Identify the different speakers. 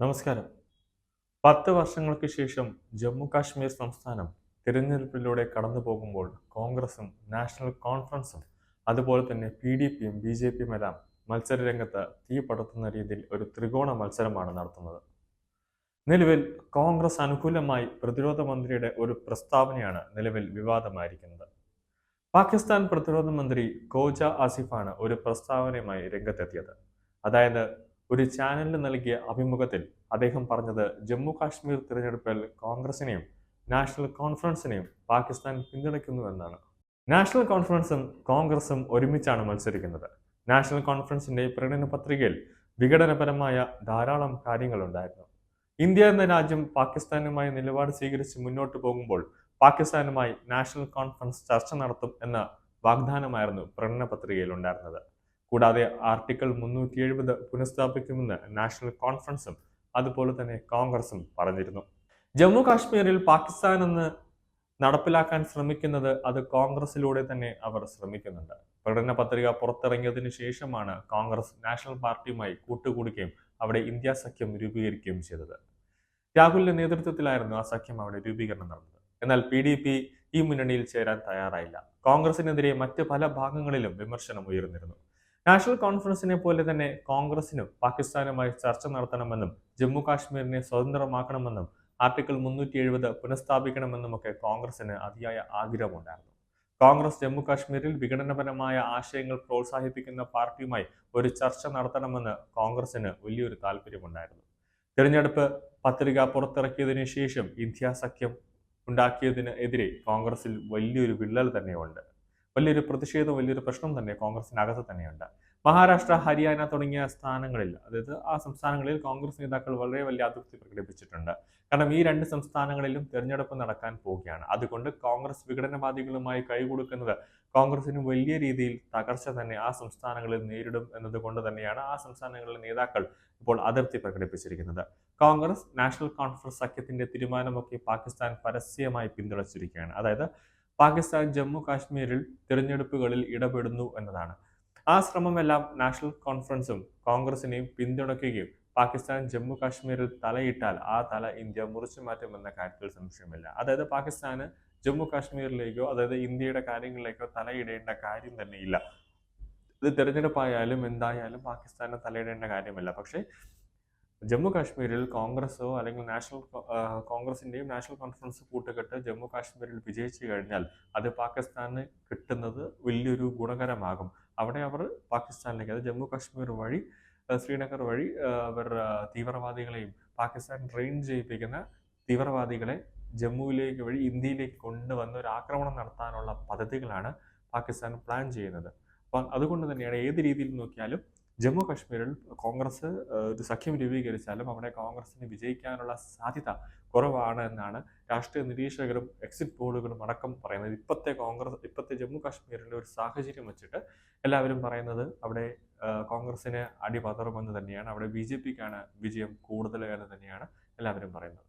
Speaker 1: നമസ്കാരം. പത്ത് വർഷങ്ങൾക്ക് ശേഷം ജമ്മു കാശ്മീർ സംസ്ഥാനം തിരഞ്ഞെടുപ്പിലൂടെ കടന്നു പോകുമ്പോൾ കോൺഗ്രസും നാഷണൽ കോൺഫറൻസും അതുപോലെ തന്നെ പി ഡി പിയും ബി ജെ പിയും എല്ലാം മത്സര രംഗത്ത് തീ പടർത്തുന്ന രീതിയിൽ ഒരു ത്രികോണ മത്സരമാണ് നടത്തുന്നത്. നിലവിൽ കോൺഗ്രസ് അനുകൂലമായി പ്രതിരോധ മന്ത്രിയുടെ ഒരു പ്രസ്താവനയാണ് നിലവിൽ വിവാദമായിരിക്കുന്നത്. പാകിസ്ഥാൻ പ്രതിരോധ മന്ത്രി കോജ ആസിഫാണ് ഒരു പ്രസ്താവനയുമായി രംഗത്തെത്തിയത്. അതായത് ഒരു ചാനലിന് നൽകിയ അഭിമുഖത്തിൽ അദ്ദേഹം പറഞ്ഞത് ജമ്മു കാശ്മീർ തിരഞ്ഞെടുപ്പിൽ കോൺഗ്രസിനെയും നാഷണൽ കോൺഫറൻസിനെയും പാകിസ്ഥാൻ പിന്തുണയ്ക്കുന്നു എന്നാണ്. നാഷണൽ കോൺഫറൻസും കോൺഗ്രസും ഒരുമിച്ചാണ് മത്സരിക്കുന്നത്. നാഷണൽ കോൺഫറൻസിന്റെ പ്രകടന പത്രികയിൽ വിഘടനപരമായ ധാരാളം കാര്യങ്ങളുണ്ടായിരുന്നു. ഇന്ത്യ എന്ന രാജ്യം പാകിസ്ഥാനുമായി നിലപാട് സ്വീകരിച്ച് മുന്നോട്ട് പോകുമ്പോൾ പാകിസ്ഥാനുമായി നാഷണൽ കോൺഫറൻസ് ചർച്ച നടത്തും എന്ന വാഗ്ദാനമായിരുന്നു പ്രകടന പത്രികയിൽ ഉണ്ടായിരുന്നത്. കൂടാതെ ആർട്ടിക്കിൾ മുന്നൂറ്റി എഴുപത് പുനഃസ്ഥാപിക്കുമെന്ന് നാഷണൽ കോൺഫറൻസും അതുപോലെ തന്നെ കോൺഗ്രസും പറഞ്ഞിരുന്നു. ജമ്മു കാശ്മീരിൽ പാകിസ്ഥാൻ എന്ന് നടപ്പിലാക്കാൻ ശ്രമിക്കുന്നത് അത് കോൺഗ്രസിലൂടെ തന്നെ അവർ ശ്രമിക്കുന്നുണ്ട്. പ്രകടന പത്രിക പുറത്തിറങ്ങിയതിനു ശേഷമാണ് കോൺഗ്രസ് നാഷണൽ പാർട്ടിയുമായി കൂട്ടുകൂടുകയും അവിടെ ഇന്ത്യ സഖ്യം രൂപീകരിക്കുകയും ചെയ്തത്. രാഹുലിന്റെ നേതൃത്വത്തിലായിരുന്നു ആ സഖ്യം അവിടെ രൂപീകരണം നടന്നത്. എന്നാൽ പി ഡി പി ഈ മുന്നണിയിൽ ചേരാൻ തയ്യാറായില്ല. കോൺഗ്രസിനെതിരെ മറ്റ് പല ഭാഗങ്ങളിലും വിമർശനം ഉയർന്നിരുന്നു. നാഷണൽ കോൺഫറൻസിനെ പോലെ തന്നെ കോൺഗ്രസിനും പാകിസ്ഥാനുമായി ചർച്ച നടത്തണമെന്നും ജമ്മു കാശ്മീരിനെ സ്വതന്ത്രമാക്കണമെന്നും ആർട്ടിക്കിൾ മുന്നൂറ്റി എഴുപത് പുനഃസ്ഥാപിക്കണമെന്നുമൊക്കെ കോൺഗ്രസിന് അതിയായ ആഗ്രഹമുണ്ടായിരുന്നു. കോൺഗ്രസ് ജമ്മു കാശ്മീരിൽ വിഘടനപരമായ ആശയങ്ങൾ പ്രോത്സാഹിപ്പിക്കുന്ന പാർട്ടിയുമായി ഒരു ചർച്ച നടത്തണമെന്ന് കോൺഗ്രസിന് വലിയൊരു താല്പര്യമുണ്ടായിരുന്നു. തിരഞ്ഞെടുപ്പ് പത്രിക പുറത്തിറക്കിയതിനു ശേഷം ഇന്ത്യ സഖ്യം ഉണ്ടാക്കിയതിന് എതിരെ കോൺഗ്രസിൽ വലിയൊരു വിള്ളൽ തന്നെയുണ്ട്. വലിയൊരു പ്രതിഷേധം വലിയൊരു പ്രശ്നം തന്നെ കോൺഗ്രസിനകത്ത് തന്നെയുണ്ട്. മഹാരാഷ്ട്ര ഹരിയാന തുടങ്ങിയ സ്ഥാനങ്ങളിൽ അതായത് ആ സംസ്ഥാനങ്ങളിൽ കോൺഗ്രസ് നേതാക്കൾ വളരെ വലിയ അതൃപ്തി പ്രകടിപ്പിച്ചിട്ടുണ്ട്. കാരണം ഈ രണ്ട് സംസ്ഥാനങ്ങളിലും തിരഞ്ഞെടുപ്പ് നടക്കാൻ പോവുകയാണ്. അതുകൊണ്ട് കോൺഗ്രസ് വിഘടനവാദികളുമായി കൈകൊടുക്കുന്നത് കോൺഗ്രസിന് വലിയ രീതിയിൽ തകർച്ച തന്നെ ആ സംസ്ഥാനങ്ങളിൽ നേരിടും എന്നതുകൊണ്ട് തന്നെയാണ് ആ സംസ്ഥാനങ്ങളിലെ നേതാക്കൾ ഇപ്പോൾ അതിർത്തി പ്രകടിപ്പിച്ചിരിക്കുന്നത്. കോൺഗ്രസ് നാഷണൽ കോൺഫറൻസ് സഖ്യത്തിന്റെ തീരുമാനമൊക്കെ പാകിസ്ഥാൻ പരസ്യമായി പിന്തുണച്ചിരിക്കുകയാണ്. അതായത് പാകിസ്ഥാൻ ജമ്മു കാശ്മീരിൽ തിരഞ്ഞെടുപ്പുകളിൽ ഇടപെടുന്നു എന്നതാണ്. ആ ശ്രമമെല്ലാം നാഷണൽ കോൺഫറൻസും കോൺഗ്രസിനെയും പിന്തുണയ്ക്കുകയും പാകിസ്ഥാൻ ജമ്മു കാശ്മീരിൽ തലയിട്ടാൽ ആ തല ഇന്ത്യ മുറിച്ചു മാറ്റുമെന്ന കാര്യത്തിൽ സംശയമില്ല. അതായത് പാകിസ്ഥാന് ജമ്മു കാശ്മീരിലേക്കോ അതായത് ഇന്ത്യയുടെ കാര്യങ്ങളിലേക്കോ തലയിടേണ്ട കാര്യം തന്നെയില്ല. ഇത് തിരഞ്ഞെടുപ്പായാലും എന്തായാലും പാകിസ്ഥാന് തലയിടേണ്ട കാര്യമല്ല. പക്ഷേ ജമ്മു കാശ്മീരിൽ കോൺഗ്രസോ അല്ലെങ്കിൽ നാഷണൽ കോൺഗ്രസിന്റെയും നാഷണൽ കോൺഫറൻസ് കൂട്ടുകെട്ട് ജമ്മു കാശ്മീരിൽ വിജയിച്ചു കഴിഞ്ഞാൽ അത് പാകിസ്ഥാന് കിട്ടുന്നത് വലിയൊരു ഗുണകരമാകും. അവിടെ അവർ പാകിസ്ഥാനിലേക്ക് അത് ജമ്മു കാശ്മീർ വഴി ശ്രീനഗർ വഴി അവർ തീവ്രവാദികളെയും പാകിസ്ഥാൻ ട്രെയിൻ ചെയ്യിപ്പിക്കുന്ന തീവ്രവാദികളെ ജമ്മുവിലേക്ക് വഴി ഇന്ത്യയിലേക്ക് കൊണ്ടുവന്ന് ഒരു ആക്രമണം നടത്താനുള്ള പദ്ധതികളാണ് പാകിസ്ഥാൻ പ്ലാൻ ചെയ്യുന്നത്. അപ്പം അതുകൊണ്ട് തന്നെയാണ് ഏത് രീതിയിൽ നോക്കിയാലും ജമ്മു കാശ്മീരിൽ കോൺഗ്രസ് ഒരു സഖ്യം രൂപീകരിച്ചാലും അവിടെ കോൺഗ്രസിന് വിജയിക്കാനുള്ള സാധ്യത കുറവാണ് എന്നാണ് രാഷ്ട്രീയ നിരീക്ഷകരും എക്സിറ്റ് പോളുകളും അടക്കം പറയുന്നത്. ഇപ്പോഴത്തെ കോൺഗ്രസ് ഇപ്പോഴത്തെ ജമ്മു കാശ്മീരിലെ ഒരു സാഹചര്യം വെച്ചിട്ട് എല്ലാവരും പറയുന്നത് അവിടെ കോൺഗ്രസിന് അടിപതറുമെന്ന് തന്നെയാണ് അവിടെ ബി ജെ പിക്കാണ് വിജയം കൂടുതൽ എന്ന് തന്നെയാണ് എല്ലാവരും പറയുന്നത്.